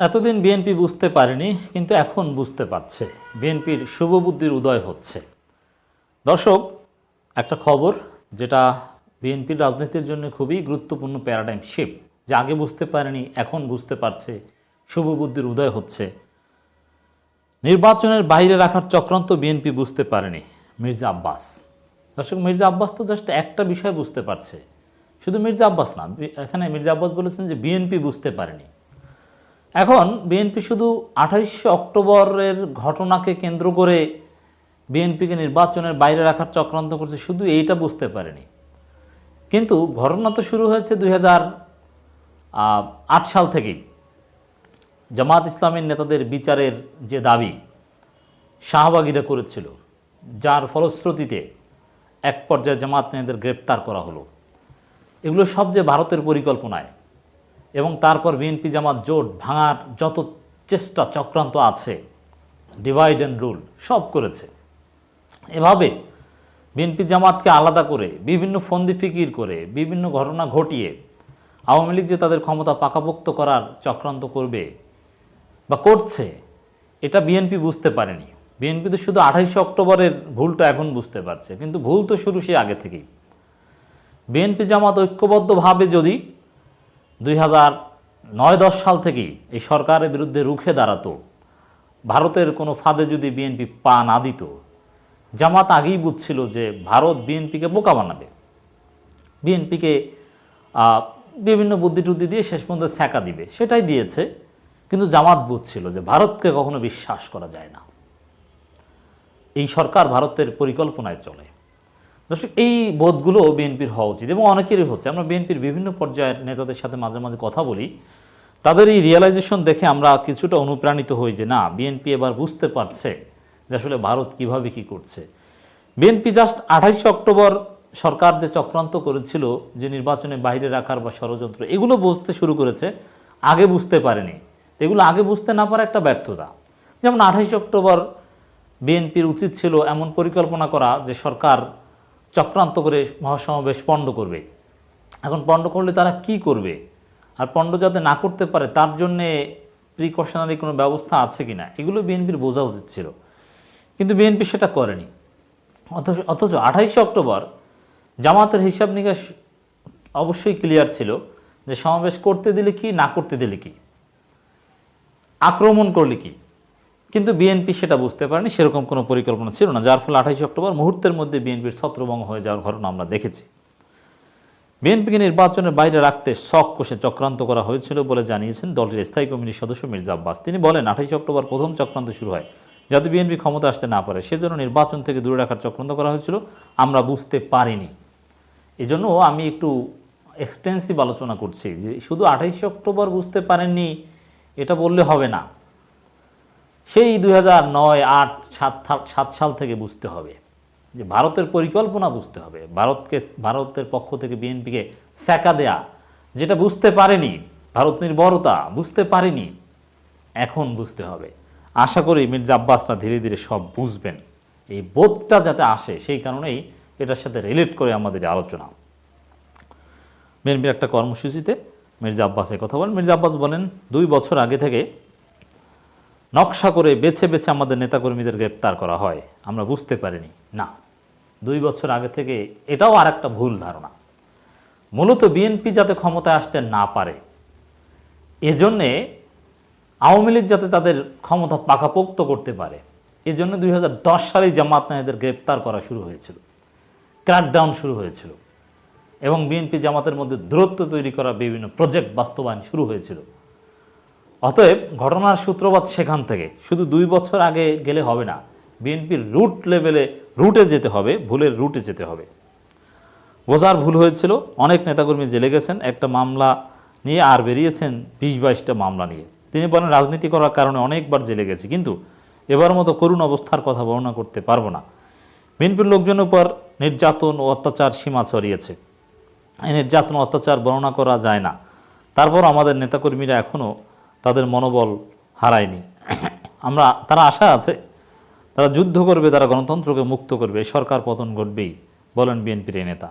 এতদিন বিএনপি বুঝতে পারেনি, কিন্তু এখন বুঝতে পারছে। বিএনপির শুভবুদ্ধির উদয় হচ্ছে। দর্শক, একটা খবর যেটা বিএনপির রাজনীতির জন্য খুবই গুরুত্বপূর্ণ প্যারাডাইম শিফট যে আগে বুঝতে পারেনি, এখন বুঝতে পারছে, শুভবুদ্ধির উদয় হচ্ছে। নির্বাচনের বাইরে রাখার চক্রান্ত বিএনপি বুঝতে পারেনি, মির্জা আব্বাস। দর্শক, মির্জা আব্বাস তো জাস্ট একটা বিষয় বুঝতে পারছে। শুধু মির্জা আব্বাস না, এখানে মির্জা আব্বাস বলেছেন যে বিএনপি বুঝতে পারেনি। এখন বিএনপি শুধু আঠাইশে অক্টোবরের ঘটনাকে কেন্দ্র করে বিএনপিকে নির্বাচনের বাইরে রাখার চক্রান্ত করছে, শুধু এইটা বুঝতে পারেনি। কিন্তু ঘটনা তো শুরু হয়েছে দুই আট সাল থেকেই। জামাত ইসলামের নেতাদের বিচারের যে দাবি, শাহবাগীরা করেছিল, যার ফলশ্রুতিতে এক পর্যায়ে জামাত নেতাদের গ্রেপ্তার করা হলো। এগুলো সব যে ভারতের পরিকল্পনায়। এবং তারপর বিএনপি জামাত জোট ভাঙার যত চেষ্টা চক্রান্ত আছে ডিভাইড অ্যান্ড রুল সব করেছে। এভাবে বিএনপি জামাতকে আলাদা করে, বিভিন্ন ফন্দি ফিকির করে, বিভিন্ন ঘটনা ঘটিয়ে আওয়ামী লীগ যে তাদের ক্ষমতা পাকাপোক্ত করার চক্রান্ত করবে বা করছে, এটা বিএনপি বুঝতে পারেনি। বিএনপি তো শুধু আঠাইশে অক্টোবরের ভুলটা এখন বুঝতে পারছে, কিন্তু ভুল তো শুরু সে আগে থেকেই। বিএনপি জামাত ঐক্যবদ্ধভাবে যদি দুই হাজার নয় দশ সাল থেকেই এই সরকারের বিরুদ্ধে রুখে দাঁড়াতো। ভারতের কোনো ফাঁদে যদি বিএনপি পা না দিত, জামাত আগেই বুঝছিল যে ভারত বিএনপিকে বোকা বানাবে। বিএনপিকে বিভিন্ন বুদ্ধি টুদ্ধি দিয়ে শেষ পর্যন্ত ছ্যাঁকা দিবে, সেটাই দিয়েছে। কিন্তু জামাত বুঝছিল যে ভারতকে কখনো বিশ্বাস করা যায় না। এই সরকার ভারতের পরিকল্পনায় চলে। দর্শক, এই বোধগুলো বিএনপির হওয়া উচিত এবং অনেকেরই হচ্ছে। আমরা বিএনপির বিভিন্ন পর্যায়ের নেতাদের সাথে মাঝে মাঝে কথা বলি। তাদের এই রিয়েলাইজেশন দেখে আমরা কিছুটা অনুপ্রাণিত হই যে, না, বিএনপি এবার বুঝতে পারছে যে আসলে ভারত কীভাবে কি করছে। বিএনপি জাস্ট আঠাইশে অক্টোবর সরকার যে চক্রান্ত করেছিল, যে নির্বাচনে বাইরে রাখার বা ষড়যন্ত্র, এগুলো বুঝতে শুরু করেছে, আগে বুঝতে পারেনি। এগুলো আগে বুঝতে না পারা একটা ব্যর্থতা। যেমন আঠাইশে অক্টোবর বিএনপির উচিত ছিল এমন পরিকল্পনা করা যে সরকার চক্রান্ত করে মহাসমাবেশ পণ্ড করবে। এখন পণ্ড করলে তারা কি করবে? আর পণ্ড যাতে না করতে পারে, তার জন্যে প্রিকশনারি কোনো ব্যবস্থা আছে কি না এগুলো বিএনপির বোঝা উচিত ছিল। কিন্তু বিএনপি সেটা করেনি। অথচ অথচ আঠাইশে অক্টোবর জামাতের হিসাব নিকাশ অবশ্যই ক্লিয়ার ছিল যে সমাবেশ করতে দিলে কি, না করতে দিলে কি? আক্রমণ করলে কি? কিন্তু বিএনপি সেটা বুঝতে পারেনি, সেরকম কোনো পরিকল্পনা ছিল না, যার ফলে আঠাইশে অক্টোবর মুহূর্তের মধ্যে বিএনপির ছত্রভঙ্গ হয়ে যাওয়ার ঘটনা আমরা দেখেছি। বিএনপিকে নির্বাচনের বাইরে রাখতে শখ কষে চক্রান্ত করা হয়েছিল বলে জানিয়েছেন দলটির স্থায়ী কমিটির সদস্য মির্জা আব্বাস। তিনি বলেন, আঠাইশে অক্টোবর প্রথম চক্রান্ত শুরু হয়। যাতে বিএনপি ক্ষমতা আসতে না পারে, সেজন্য নির্বাচন থেকে দূরে রাখার চক্রান্ত করা হয়েছিল, আমরা বুঝতে পারিনি। এজন্য আমি একটু এক্সটেন্সিভ আলোচনা করছি যে শুধু আঠাইশে অক্টোবর বুঝতে পারেননি, এটা বললে হবে না। সেই দুই হাজার নয়, আট, সাত সাত সাল থেকে বুঝতে হবে যে ভারতের পরিকল্পনা বুঝতে হবে। ভারতকে, ভারতের পক্ষ থেকে বিএনপিকে স্যাকা দেয়া, যেটা বুঝতে পারেনি, ভারত নির্ভরতা বুঝতে পারেনি, এখন বুঝতে হবে। আশা করি মির্জা আব্বাসরা ধীরে ধীরে সব বুঝবেন। এই বোধটা যাতে আসে, সেই কারণেই এটার সাথে রিলেট করে আমাদের আলোচনা। বিএনপির একটা কর্মসূচিতে মির্জা আব্বাস কথা বলেন। মির্জা আব্বাস বলেন, দুই বছর আগে থেকে নকশা করে বেছে বেছে আমাদের নেতাকর্মীদের গ্রেপ্তার করা হয়। আমরা বুঝতে পারিনি। না, দুই বছর আগে থেকে এটাও আর একটা ভুল ধারণা। মূলত বিএনপি যাতে ক্ষমতায় আসতে না পারে, এজন্যে আওয়ামী লীগ যাতে তাদের ক্ষমতা পাকাপোক্ত করতে পারে, এজন্য দুই হাজার দশ সালেই জামাত নাহিদের গ্রেপ্তার করা শুরু হয়েছিল ক্র্যাকডাউন শুরু হয়েছিল এবং বিএনপি জামাতের মধ্যে দূরত্ব তৈরি করা বিভিন্ন প্রজেক্ট বাস্তবায়ন শুরু হয়েছিল। অতএব ঘটনার সূত্রপাত সেখান থেকে। শুধু দুই বছর আগে গেলে হবে না, বিএনপির রুট লেভেলে রুটে যেতে হবে, ভুলের রুটে যেতে হবে। বোঝার ভুল হয়েছিল, অনেক নেতাকর্মী জেলে গেছেন, একটা মামলা নিয়ে আর বেরিয়েছেন বিশ বাইশটা মামলা নিয়ে। তিনি বলেন, রাজনীতি করার কারণে অনেকবার জেলে গেছি, কিন্তু এবার মতো করুণ অবস্থার কথা বর্ণনা করতে পারব না। বিএনপির লোকজনের উপর নির্যাতন ও অত্যাচার সীমা ছড়িয়েছে। এই নির্যাতন অত্যাচার বর্ণনা করা যায় না। তারপর আমাদের নেতাকর্মীরা এখনও তাদের মনোবল হারায়নি। আমরা, তারা আশা আছে, তারা যুদ্ধ করবে, তারা গণতন্ত্রকে মুক্ত করবে সরকার পতন ঘটবেই, বলেন বিএনপির এই নেতা।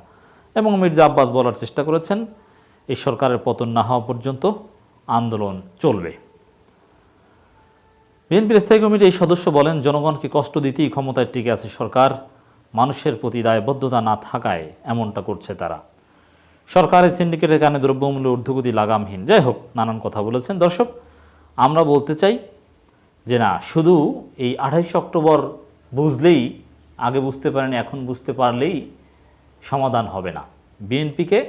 এবং মির্জা আব্বাস বলার চেষ্টা করেছেন, এই সরকারের পতন না হওয়া পর্যন্ত আন্দোলন চলবে। বিএনপির স্থায়ী কমিটির এই সদস্য বলেন, জনগণকে কষ্ট দিতেই ক্ষমতায় টিকে আছে সরকার, মানুষের প্রতি দায়বদ্ধতা না থাকায় এমনটা করছে তারা। সরকারের সিন্ডিকেটের কারণে দ্রব্যমূল্য ঊর্ধ্বগতি লাগামহীন। যাই হোক, নানান কথা বলেছেন। দর্শক, আমরা বলতে চাই যে না, শুধু এই আঠাইশে অক্টোবর বুঝলেই, আগে বুঝতে পারেনি, এখন বুঝতে পারলেই সমাধান হবে না। বিএনপিকে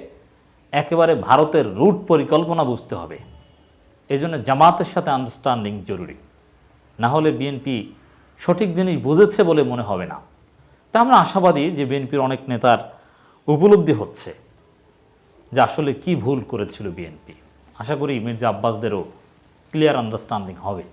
একেবারে ভারতের রুট পরিকল্পনা বুঝতে হবে। এই জন্য জামাতের সাথে আন্ডারস্ট্যান্ডিং জরুরি। না হলে বিএনপি সঠিক জিনিস বুঝেছে বলে মনে হবে না। তা আমরা আশাবাদী যে বিএনপির অনেক নেতার উপলব্ধি হচ্ছে। যে আসলে কি ভুল করেছিল বিএনপি। আশা করি মির্জা আব্বাসদেরও ক্লিয়ার আন্ডারস্ট্যান্ডিং হবে।